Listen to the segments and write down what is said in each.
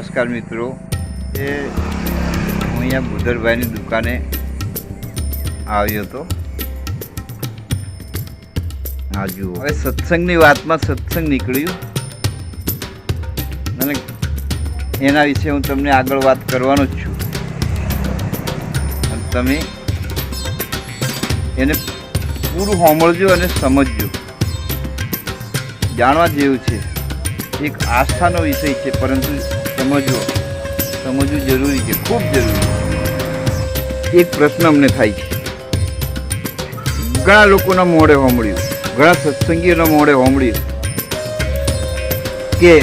નમસ્કાર મિત્રો. એ હું અહીંયા ભૂધરભાઈની દુકાને આવ્યો હતો. હા, જુઓ. હવે સત્સંગની વાતમાં સત્સંગ નીકળ્યું. અને એના વિશે હું તમને આગળ વાત કરવાનો જ છું. તમે એને પૂરું સાંભળજો અને સમજજો. જાણવા જેવું છે. એક આસ્થાનો વિષય છે, પરંતુ સમજવો. સમજવું જરૂરી છે, ખૂબ જરૂરી છે. એક પ્રશ્ન અમને થાય છે. ઘણા લોકોના મોઢે સાંભળ્યું ઘણા સત્સંગીઓના મોઢે સાંભળ્યું કે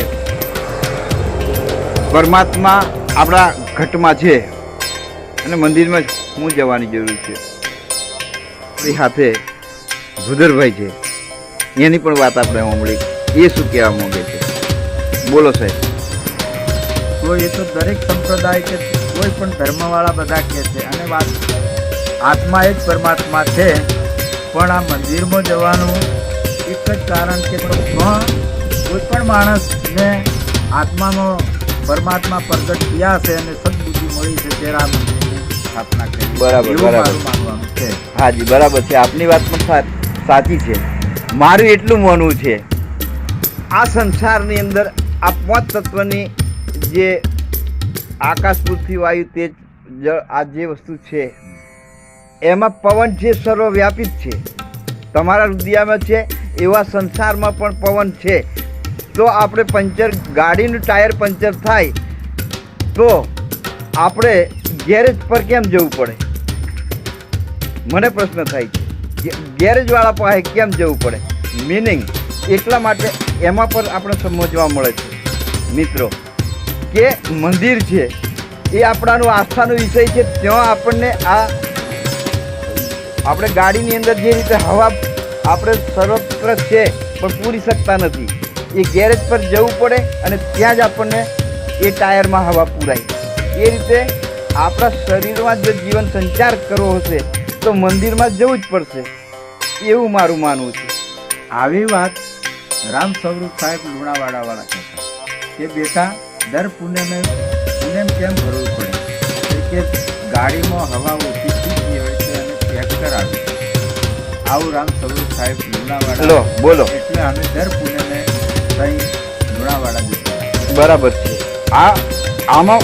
પરમાત્મા આપણા ઘટમાં છે અને મંદિરમાં જ હું જવાની જરૂર છે. એ સાથે ભુદરભાઈ છે. એની પણ વાત આપણે સાંભળી એ શું કહેવા માંગે છે? બોલો સાહેબ. તો એ તો દરેક સંપ્રદાય કે કોઈ પણ ધર્મવાળા બધા કહે છે. અને વાત આત્મા એ જ પરમાત્મા છે. પણ આ મંદિરમાં જવાનું એક જ કારણ કે કોઈ પણ માણસને આત્માનો પરમાત્મા પ્રગટ થયા છે અને સદબુદ્ધિ મળી છે તે રામ મંદિરની સ્થાપના કરી. બરાબર, બરાબર. છે. હાજી બરાબર છે. આપની વાત પણ સાચી છે. મારું એટલું માનવું છે. આ સંસારની અંદર આ પાંચ તત્વની જે આકાશ પૃથ્વી વાયુ તેજ આ જે વસ્તુ છે, એમાં પવન છે સર્વવ્યાપિત છે. તમારા હૃદયમાં છે, એવા સંસારમાં પણ પવન છે. તો આપણે પંચર, ગાડીનું ટાયર પંચર થાય, તો આપણે ગેરેજ પર કેમ જવું પડે? મને પ્રશ્ન થાય છે. ગેરેજવાળા પાસે કેમ જવું પડે? મિનિંગ એટલા માટે એમાં પણ આપણે સમજવા મળે છે. મિત્રો કે મંદિર છે, એ આપણાનું આસ્થાનો વિષય છે. ત્યાં આપણને આ આપણે ગાડીની અંદર જે રીતે હવા આપણે સર્વત્ર છે, પણ પૂરી શકતા નથી. એ ગેરેજ પર જવું પડે અને ત્યાં જ આપણને એ ટાયરમાં હવા પૂરાય. એ રીતે આપણા શરીરમાં જો જીવન સંચાર કરવો હશે, તો મંદિરમાં જવું જ પડશે. એવું મારું માનવું છે. આવી વાત રામ સ્વરૂપ સાહેબ લુણાવાડાવાળા કહેતા કે બેટા દર પુણ્યને પુણ્યમ કેમ ભરવું પડે? કે ગાડીમાં હવા ઓછી થઈ ગઈ હોય છે અને ટ્રેક્ટર આવે આવું રામ સ્વરૂપ સાહેબ લુણાવાડા. બોલો. એટલે અમે દર પુણ્યને અહીં લુણાવાડા બરાબર છે. આ આમાં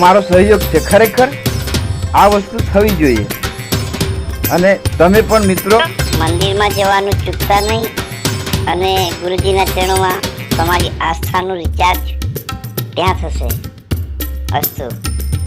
મારો સહયોગ છે. ખરેખર આ વસ્તુ થવી જોઈએ. અને તમે પણ મિત્રો મંદિરમાં જવાનું ચૂકતા નહીં. અને ગુરુજીના ચરણોમાં તમારી આસ્થાનું રિચાર્જ ત્યાં થશે? અસ્તુ.